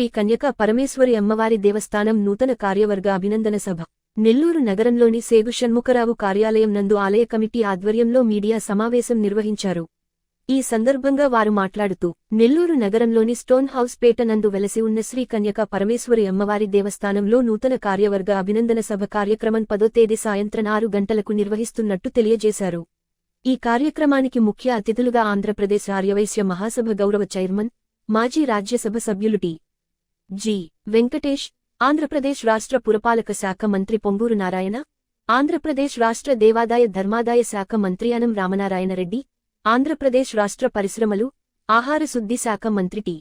శ్రీ కన్యక పరమేశ్వరి అమ్మవారి దేవస్థానం నూతన కార్యవర్గ అభినందన సభ. నెల్లూరు నగరంలోని సేగు షణ్ముఖరావు కార్యాలయం నందు ఆలయ కమిటీ ఆధ్వర్యంలో మీడియా సమావేశం నిర్వహించారు. ఈ సందర్భంగా వారు మాట్లాడుతూ నెల్లూరు నగరంలోని స్టోన్ హౌస్ పేట నందు వెలసి ఉన్న శ్రీ కన్యక పరమేశ్వరి అమ్మవారి దేవస్థానంలో నూతన కార్యవర్గ అభినందన సభ కార్యక్రమం పదో తేదీ సాయంత్రం ఆరు గంటలకు నిర్వహిస్తున్నట్టు తెలియజేశారు. ఈ కార్యక్రమానికి ముఖ్య అతిథులుగా ఆంధ్రప్రదేశ్ ఆర్యవైశ్య మహాసభ గౌరవ చైర్మన్ మాజీ రాజ్యసభ సభ్యులు టి. జి. వెంకటేష్ ఆంధ్రప్రదేశ్ రాష్ట్ర పురపాలక శాఖ మంత్రి పొంగూరు నారాయణ ఆంధ్రప్రదేశ్ రాష్ట్ర దేవాదాయ ధర్మాదాయ శాఖ మంత్రి అనం రామనారాయణరెడ్డి ఆంధ్రప్రదేశ్ రాష్ట్ర పరిశ్రమలు ఆహార శుద్ధి శాఖ మంత్రి T.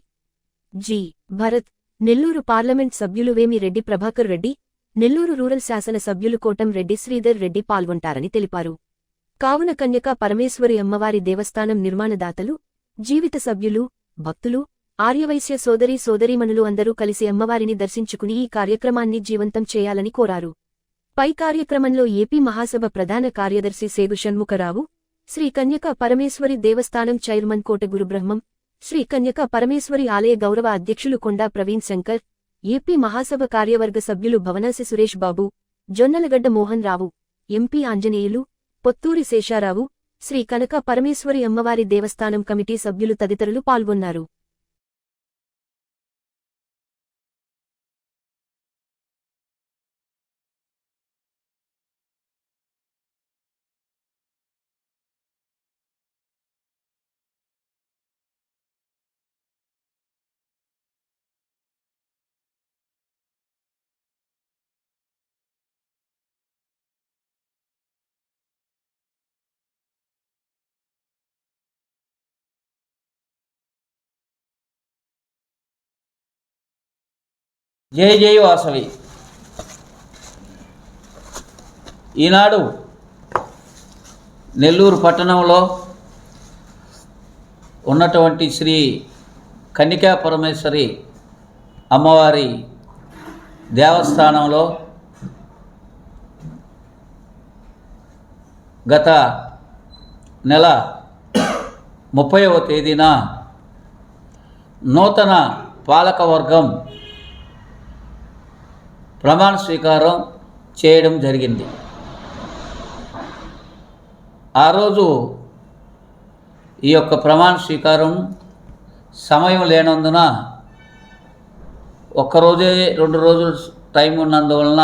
G. Bharat Nellore parliament సభ్యులు వేమి రెడ్డి ప్రభాకర్ రెడ్డి నెల్లూరు రూరల్ శాసన సభ్యులు కోటం రెడ్డి శ్రీధర్ రెడ్డి పాల్గొంటారని తెలిపారు. కావున కన్యక పరమేశ్వరి అమ్మవారి దేవస్థానం నిర్మాణదాతలు జీవిత సభ్యులు భక్తులు ఆర్యవైశ్య సోదరీ సోదరీమణులు అందరూ కలిసి అమ్మవారిని దర్శించుకుని ఈ కార్యక్రమాన్ని జీవంతం చేయాలని కోరారు. పై కార్యక్రమంలో ఏపీ మహాసభ ప్రధాన కార్యదర్శి సేగు షణ్ముఖరావు శ్రీ కన్యక పరమేశ్వరి దేవస్థానం చైర్మన్ కోట గురుబ్రహ్మం శ్రీ కన్యక పరమేశ్వరి ఆలయ గౌరవ అధ్యక్షులు కొండా ప్రవీణ్ శంకర్ ఏపీ మహాసభ కార్యవర్గ సభ్యులు భవనాసి సురేష్ బాబు జొన్నలగడ్డ మోహన్ రావు ఎంపీ ఆంజనేయులు పొత్తూరి శేషారావు శ్రీ కనక పరమేశ్వరి అమ్మవారి దేవస్థానం కమిటీ సభ్యులు తదితరులు పాల్గొన్నారు. జై జై వాసవి. ఈనాడు నెల్లూరు పట్టణంలో ఉన్నటువంటి శ్రీ కన్నికా పరమేశ్వరి అమ్మవారి దేవస్థానంలో గత నెల ముప్పైవ తేదీన నూతన పాలకవర్గం ప్రమాణ స్వీకారం చేయడం జరిగింది. ఆ రోజు ఈ యొక్క ప్రమాణ స్వీకారం సమయం లేనందున ఒక్కరోజే రెండు రోజులు టైం ఉన్నందువలన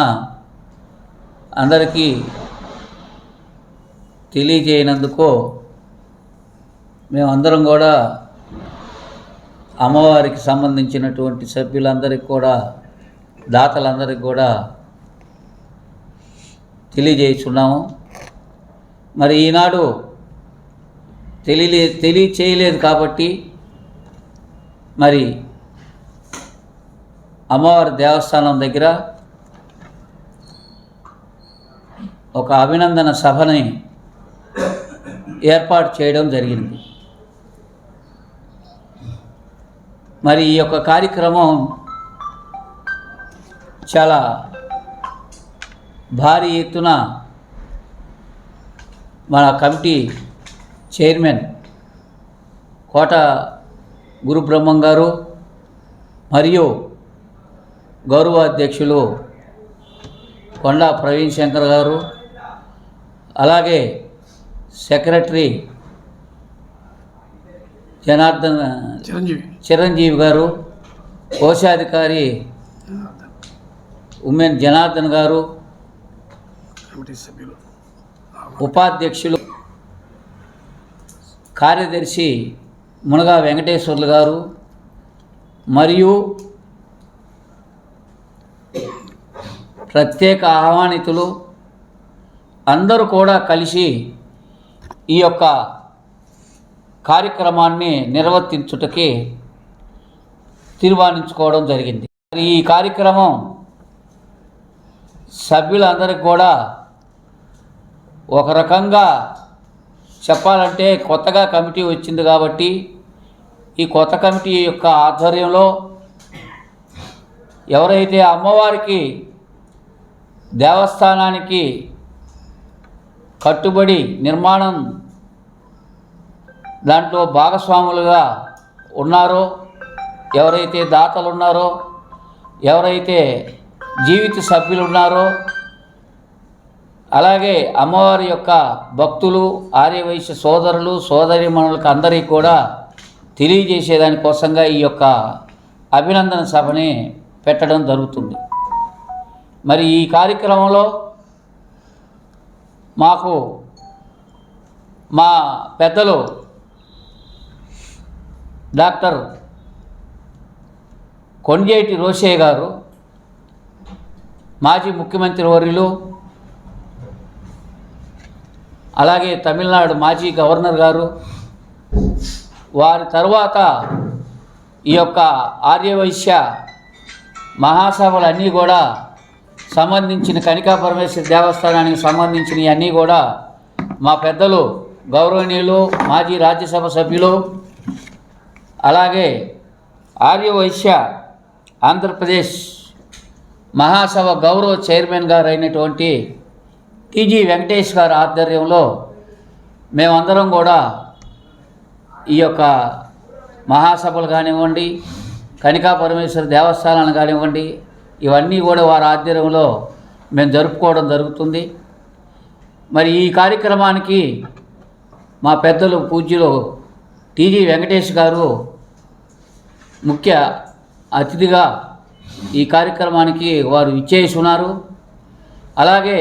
అందరికీ తెలియజేయనందుకు మేమందరం కూడా అమ్మవారికి సంబంధించినటువంటి సభ్యులందరికీ కూడా దాతలందరికీ కూడా తెలియజేస్తున్నాము. మరి ఈనాడు తెలియలే తెలియచేయలేదు కాబట్టి మరి అమ్మవారి దేవస్థానం దగ్గర ఒక అభినందన సభని ఏర్పాటు చేయడం జరిగింది. మరి ఈ యొక్క కార్యక్రమం చాలా భారీ ఎత్తున మన కమిటీ చైర్మన్ కోట గురుబ్రహ్మం గారు మరియు గౌరవ అధ్యక్షులు కొండా ప్రవీణ్ శంకర్ గారు అలాగే సెక్రటరీ జనార్దన్ చిరంజీవి. చిరంజీవి గారు కోశాధికారి ఉమెన్ జనార్దన్ గారు ఉపాధ్యక్షులు కార్యదర్శి మునగా వెంకటేశ్వర్లు గారు మరియు ప్రత్యేక ఆహ్వానితులు అందరూ కూడా కలిసి ఈ యొక్క కార్యక్రమాన్ని నిర్వర్తించుటకి తీర్మానించుకోవడం జరిగింది. మరి ఈ కార్యక్రమం సభ్యులందరికీ కూడా ఒక రకంగా చెప్పాలంటే కొత్తగా కమిటీ వచ్చింది కాబట్టి ఈ కొత్త కమిటీ యొక్క ఆధ్వర్యంలో ఎవరైతే అమ్మవారికి దేవస్థానానికి కట్టుబడి నిర్మాణం దాంట్లో భాగస్వాములుగా ఉన్నారో ఎవరైతే దాతలు ఉన్నారో ఎవరైతే జీవిత సభ్యులు ఉన్నారో అలాగే అమ్మవారి యొక్క భక్తులు ఆర్యవైశ్య సోదరులు సోదరిమణులకు అందరికీ కూడా తెలియజేసేదానికోసంగా ఈ యొక్క అభినందన సభని పెట్టడం జరుగుతుంది. మరి ఈ కార్యక్రమంలో మాకు మా పెద్దలు డాక్టర్ కొండేటి రోషయ్య గారు మాజీ ముఖ్యమంత్రి వర్యులు అలాగే తమిళనాడు మాజీ గవర్నర్ గారు వారి తర్వాత ఈ యొక్క ఆర్యవైశ్య మహాసభలన్నీ కూడా సంబంధించిన కనికా పరమేశ్వర దేవస్థానానికి సంబంధించినవి అన్నీ కూడా మా పెద్దలు గౌరవనీయులు మాజీ రాజ్యసభ సభ్యులు అలాగే ఆర్యవైశ్య ఆంధ్రప్రదేశ్ మహాసభ గౌరవ చైర్మన్ గారు అయినటువంటి టీజీ వెంకటేష్ గారి ఆధ్వర్యంలో మేమందరం కూడా ఈ యొక్క మహాసభలు కానివ్వండి కనికా పరమేశ్వర దేవస్థానాలు కానివ్వండి ఇవన్నీ కూడా వారి ఆధ్వర్యంలో మేము జరుపుకోవడం జరుగుతుంది. మరి ఈ కార్యక్రమానికి మా పెద్దలు పూజ్యులు టీజీ వెంకటేష్ గారు ముఖ్య అతిథిగా ఈ కార్యక్రమానికి వారు ఇచ్చేసి ఉన్నారు అలాగే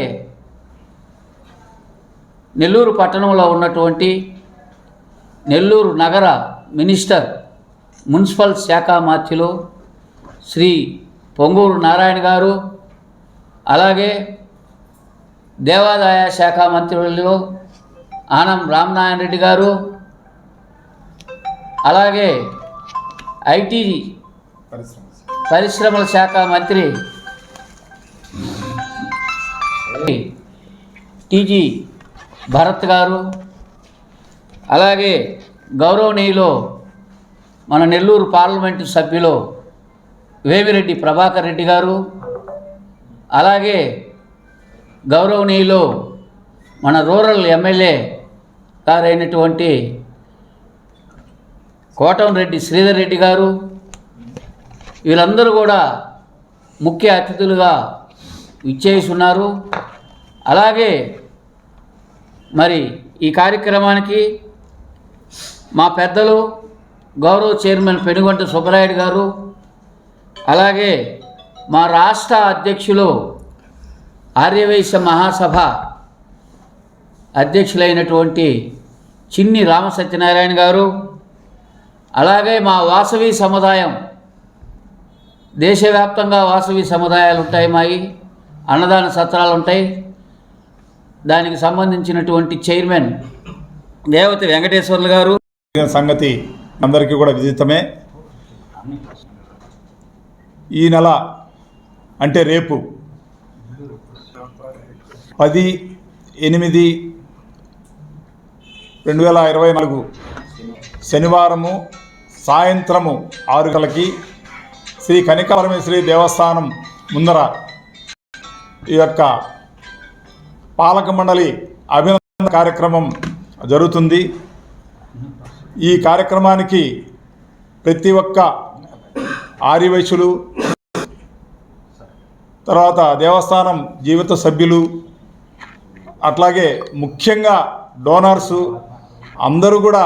నెల్లూరు పట్టణంలో ఉన్నటువంటి నెల్లూరు నగర మినిస్టర్ మున్సిపల్ శాఖ మార్చిలో శ్రీ పొంగూరు నారాయణ గారు అలాగే దేవాదాయ శాఖ మంత్రులలో ఆనం రామనారాయణ రెడ్డి గారు అలాగే ఐటీ పరిశ్రమల శాఖ మంత్రి టీజీ భరత్ గారు అలాగే గౌరవనీయులు మన నెల్లూరు పార్లమెంటు సభ్యులు వేమిరెడ్డి ప్రభాకర్ రెడ్డి గారు అలాగే గౌరవనీయులు మన రూరల్ ఎమ్మెల్యే గారైనటువంటి కోటంరెడ్డి శ్రీధర్ రెడ్డి గారు వీళ్ళందరూ కూడా ముఖ్య అతిథులుగా ఇచ్చేసి ఉన్నారు అలాగే మరి ఈ కార్యక్రమానికి మా పెద్దలు గౌరవ చైర్మన్ పెనుగొంట సుబ్బరాయుడు గారు అలాగే మా రాష్ట్ర అధ్యక్షులు ఆర్యవైశ్య మహాసభ అధ్యక్షులైనటువంటి చిన్ని రామసత్యనారాయణ గారు అలాగే మా వాసవి సముదాయం దేశవ్యాప్తంగా వాసవి సముదాయాలు ఉంటాయి మాయి అన్నదాన సత్రాలు ఉంటాయి దానికి సంబంధించినటువంటి చైర్మన్ దేవతి వెంకటేశ్వర్లు గారు. సంగతి అందరికీ కూడా విదితమే. ఈ నెల అంటే రేపు పది ఎనిమిది రెండు వేల ఇరవై నాలుగు శనివారము సాయంత్రము ఆరు గంటలకి శ్రీ కనికపరమేశ్వరి దేవస్థానం ముందర ఈ యొక్క పాలక మండలి అభినందన కార్యక్రమం జరుగుతుంది. ఈ కార్యక్రమానికి ప్రతి ఒక్క ఆర్యవైశ్యులు తర్వాత దేవస్థానం జీవిత సభ్యులు అట్లాగే ముఖ్యంగా డోనర్సు అందరూ కూడా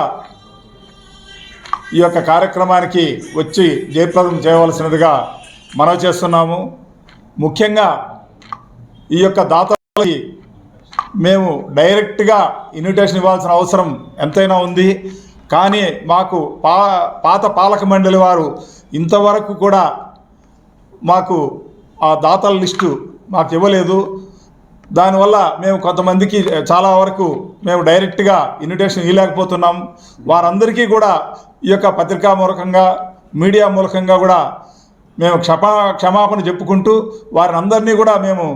ఈ యొక్క కార్యక్రమానికి వచ్చి జయప్రదం చేయవలసినదిగా మనవి చేస్తున్నాము. ముఖ్యంగా ఈ యొక్క దాతలకి మేము డైరెక్ట్గా ఇన్విటేషన్ ఇవ్వాల్సిన అవసరం ఎంతైనా ఉంది. కానీ మాకు పా పాత పాలక మండలి వారు ఇంతవరకు కూడా మాకు ఆ దాతల లిస్టు మాకు ఇవ్వలేదు. దానివల్ల మేము కొంతమందికి చాలా వరకు మేము డైరెక్ట్గా ఇన్విటేషన్ ఇవ్వలేకపోతున్నాం. వారందరికీ కూడా ఈ యొక్క పత్రికా మూలకంగా మీడియా మూలకంగా కూడా మేము క్షమా క్షమాపణ చెప్పుకుంటూ వారిని అందరినీ కూడా మేము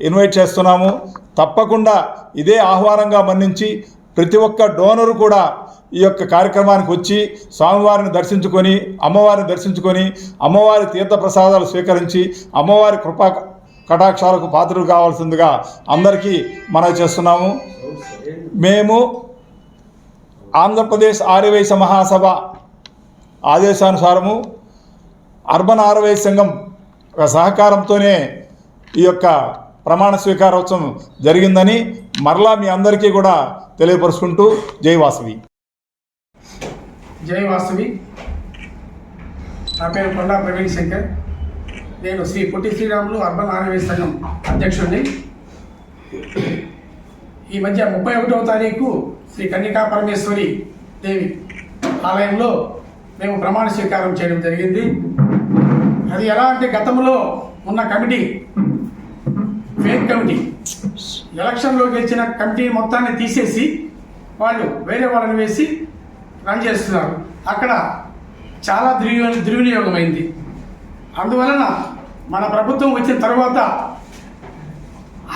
ఇన్వైట్ చేస్తున్నాము. తప్పకుండా ఇదే ఆహ్వానంగా మన్నించి ప్రతి ఒక్క డోనరు కూడా ఈ యొక్క కార్యక్రమానికి వచ్చి స్వామివారిని దర్శించుకొని అమ్మవారిని దర్శించుకొని అమ్మవారి తీర్థప్రసాదాలు స్వీకరించి అమ్మవారి కృపా కటాక్షాలకు పాత్రలు కావాల్సిందిగా అందరికీ మనవి చేస్తున్నాము. మేము ఆంధ్రప్రదేశ్ ఆర్యవైశ్య మహాసభ ఆదేశానుసారము అర్బన్ ఆర్వై సంఘం సహకారంతోనే ఈ యొక్క ప్రమాణ స్వీకారోత్సవం జరిగిందని మరలా మీ అందరికీ కూడా తెలియపరుచుకుంటూ జై వాసవి. జై వాసవి. నా పేరు కొండా ప్రవీణ్ శంకర్. నేను శ్రీ పొట్టి శ్రీరాములు అర్బన్ ఆర్వే సంఘం అధ్యక్షుడిని. ఈ మధ్య ముప్పై ఒకటవ తారీఖు శ్రీ కన్యకా పరమేశ్వరి దేవి ఆలయంలో మేము ప్రమాణ స్వీకారం చేయడం జరిగింది. అది ఎలా అంటే గతంలో ఉన్న కమిటీ ఫేక్ కమిటీ ఎలక్షన్లో గెలిచిన కమిటీ మొత్తాన్ని తీసేసి వాళ్ళు వేరే వాళ్ళని వేసి రన్ చేస్తున్నారు. అక్కడ చాలా దుర్వినియో దుర్వినియోగమైంది. అందువలన మన ప్రభుత్వం వచ్చిన తర్వాత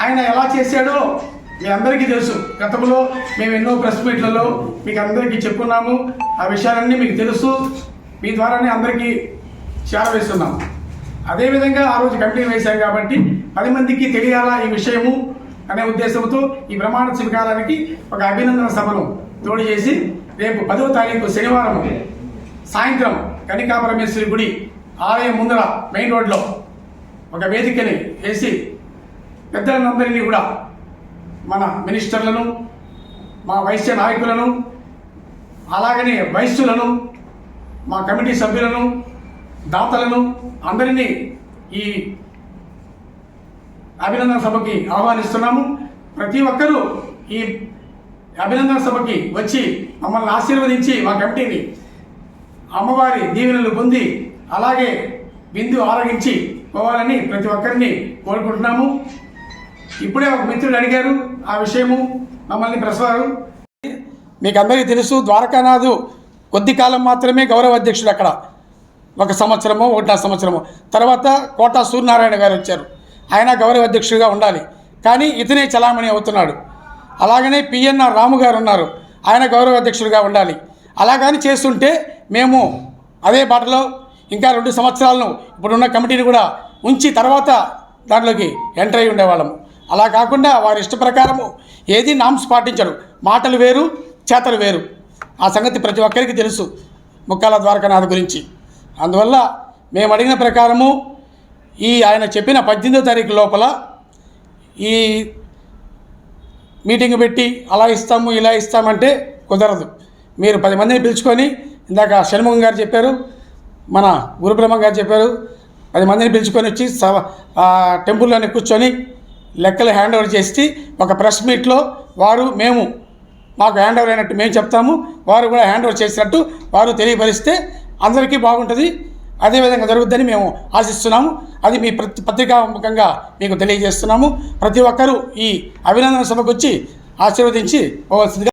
ఆయన ఎలా చేశాడో మీ అందరికీ తెలుసు. గతంలో మేము ఎన్నో ప్రెస్ మీట్లలో మీకు అందరికీ చెప్పుకున్నాము. ఆ విషయాలన్నీ మీకు తెలుసు. మీ ద్వారానే అందరికీ చేరవేస్తున్నాం అదేవిధంగా ఆ రోజు కమిటీ వేశాం కాబట్టి పది మందికి తెలియాలా ఈ విషయము అనే ఉద్దేశంతో ఈ ప్రమాణ స్వీకారానికి ఒక అభినందన సభను తోడు చేసి రేపు పదవ తారీఖు శనివారం సాయంత్రం కనికాపరమేశ్వరి గుడి ఆలయం ముందర మెయిన్ రోడ్లో ఒక వేదికని వేసి పెద్దలందరినీ కూడా మన మినిస్టర్లను మా వైశ్య నాయకులను అలాగనే వైశ్యులను మా కమిటీ సభ్యులను దాతలను అందరినీ ఈ అభినందన సభకి ఆహ్వానిస్తున్నాము. ప్రతి ఒక్కరూ ఈ అభినందన సభకి వచ్చి మమ్మల్ని ఆశీర్వదించి మా కమిటీని అమ్మవారి దీవెనలు పొంది అలాగే బిందు ఆరగించి పోవాలని ప్రతి ఒక్కరిని కోరుకుంటున్నాము. ఇప్పుడే ఒక మిత్రుడు అడిగారు ఆ విషయము. మమ్మల్ని ప్రసారు మీకు అందరికీ తెలుసు ద్వారకానాథు కొద్ది కాలం మాత్రమే గౌరవ అధ్యక్షుడు అక్కడ. ఒక సంవత్సరమో ఒకటా సంవత్సరమో. తర్వాత కోటా సూర్యనారాయణ గారు వచ్చారు. ఆయన గౌరవ అధ్యక్షుడిగా ఉండాలి. కానీ ఇతనే చలామణి అవుతున్నాడు. అలాగనే పిఎన్ఆర్ రాము గారు ఉన్నారు. ఆయన గౌరవ అధ్యక్షుడిగా ఉండాలి. అలాగని చేస్తుంటే మేము అదే బాటలో ఇంకా రెండు సంవత్సరాలను ఇప్పుడున్న కమిటీని కూడా ఉంచి తర్వాత దాంట్లోకి ఎంటర్ అయి ఉండేవాళ్ళము అలా కాకుండా వారి ఇష్ట ప్రకారము ఏది నామ్స్ పాటించరు. మాటలు వేరు చేతలు వేరు. ఆ సంగతి ప్రతి ఒక్కరికి తెలుసు ముక్కాల ద్వారకనాథ్ గురించి. అందువల్ల మేము అడిగిన ప్రకారము ఈ ఆయన చెప్పిన పద్దెనిమిదో తారీఖు లోపల ఈ మీటింగ్ పెట్టి అలా ఇస్తాము ఇలా ఇస్తామంటే కుదరదు. మీరు పది మందిని పిలుచుకొని ఇందాక షణ్ముఖం గారు చెప్పారు మన గురుబ్రహ్మ గారు చెప్పారు పది మందిని పిలుచుకొని వచ్చి సవ టెంపుల్లోనే కూర్చొని లెక్కలు హ్యాండ్ ఓవర్ చేసి ఒక ప్రెస్ మీట్లో వారు మేము మాకు హ్యాండ్ ఓవర్ అయినట్టు మేము చెప్తాము వారు కూడా హ్యాండ్ ఓవర్ చేసినట్టు వారు తెలియపరిస్తే అందరికీ బాగుంటుంది అదేవిధంగా జరుగుద్దని మేము ఆశిస్తున్నాము. అది మీ ప్రతి పత్రికాముఖంగా మీకు తెలియజేస్తున్నాము. ప్రతి ఒక్కరూ ఈ అభినందన సభకు వచ్చి ఆశీర్వదించి పోవాల్సిందిగా